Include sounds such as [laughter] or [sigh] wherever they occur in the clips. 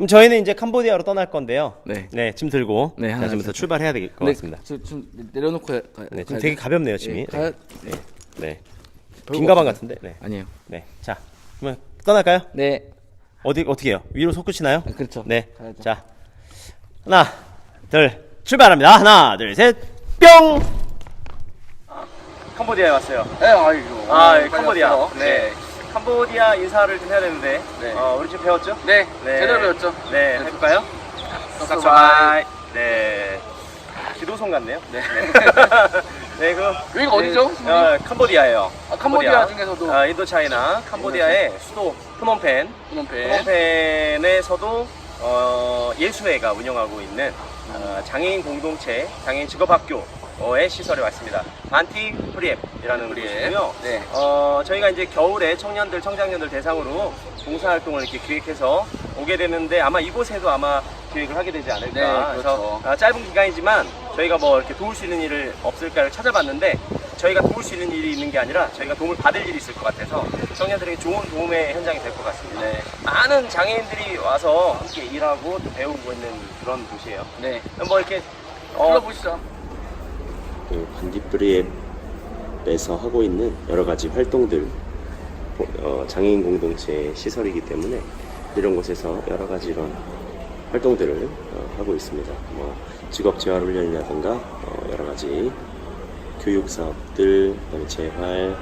그럼 저희는 이제 캄보디아로 떠날 건데요. 네. 네, 짐 들고 네, 자, 하나, 지금부터 둘, 출발해야 될 것 같습니다. 저, 좀 내려놓고 가, 가, 네, 지금 가야 되게 돼. 가볍네요, 짐이. 예, 가야, 네. 네. 별거 빈 가방. 같은데. 네. 아니에요. 네. 자, 그러면 떠날까요? 네. 어디 어떻게 해요? 위로 솟구치나요? 아, 그렇죠. 네. 가야죠. 자. 하나, 둘, 출발합니다. 하나, 둘, 셋. 뿅. 캄보디아에 왔어요. 네, 아이고. 아, 예, 캄보디아. 네. 캄보디아 인사를 좀 해야 되는데. 네. 어, 우리 지금 배웠죠? 네. 제대로 배웠죠. 네, 해볼까요? 싹싹. 네. 기도성 같네요. 네. 네, [laughs] 그. 여기가 어디죠, 네, 선생님? 어, 캄보디아예요. 아, 캄보디아 중에서도 아, 인도차이나 캄보디아의 수도 프놈펜. 프놈펜. 프놈펜에서도 어, 예수회가 운영하고 있는 어, 장애인 공동체, 장애인 직업학교 의 시설에 왔습니다. 안티 프리앱이라는 곳이고요. 네. 어, 저희가 이제 겨울에 청년들, 청장년들 대상으로 봉사활동을 이렇게 기획해서 오게 되는데 아마 이곳에도 아마 기획을 하게 되지 않을까. 네, 그렇죠. 아, 짧은 기간이지만 저희가 뭐 이렇게 도울 수 있는 일을 없을까를 찾아봤는데 저희가 도울 수 있는 일이 있는 게 아니라 저희가 도움을 받을 일이 있을 것 같아서 청년들에게 좋은 도움의 현장이 될 것 같습니다. 네. 많은 장애인들이 와서 함께 일하고 또 배우고 있는 그런 곳이에요. 네. 뭐 이렇게 어, 불러보시죠. 그 반딧불이에서 하고 있는 여러 가지 활동들 어, 장애인 공동체 시설이기 때문에 이런 곳에서 여러 가지 이런 활동들을 어, 하고 있습니다. 뭐 직업 재활 훈련이라든가 어, 여러 가지 교육 사업들, 그다음에 재활,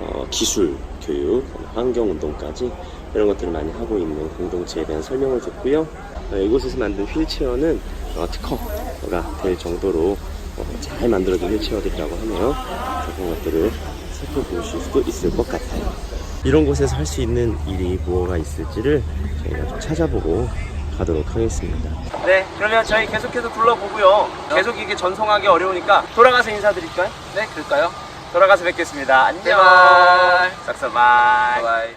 어, 기술 교육, 환경 운동까지 이런 것들을 많이 하고 있는 공동체에 대한 설명을 듣고요. 어, 이곳에서 만든 휠체어는 어, 특허가 될 정도로 어, 잘 만들어진 휠체어들이라고 하네요. 그런 것들을 살펴보실 수도 있을 것 같아요. 이런 곳에서 할 수 있는 일이 뭐가 있을지를 저희가 좀 찾아보고 가도록 하겠습니다. 네, 그러면 저희 계속해서 둘러보고요. 계속 이게 전송하기 어려우니까 돌아가서 인사드릴까요? 네, 그럴까요? 돌아가서 뵙겠습니다. 안녕. 제발. 싹싹 바이. 바이.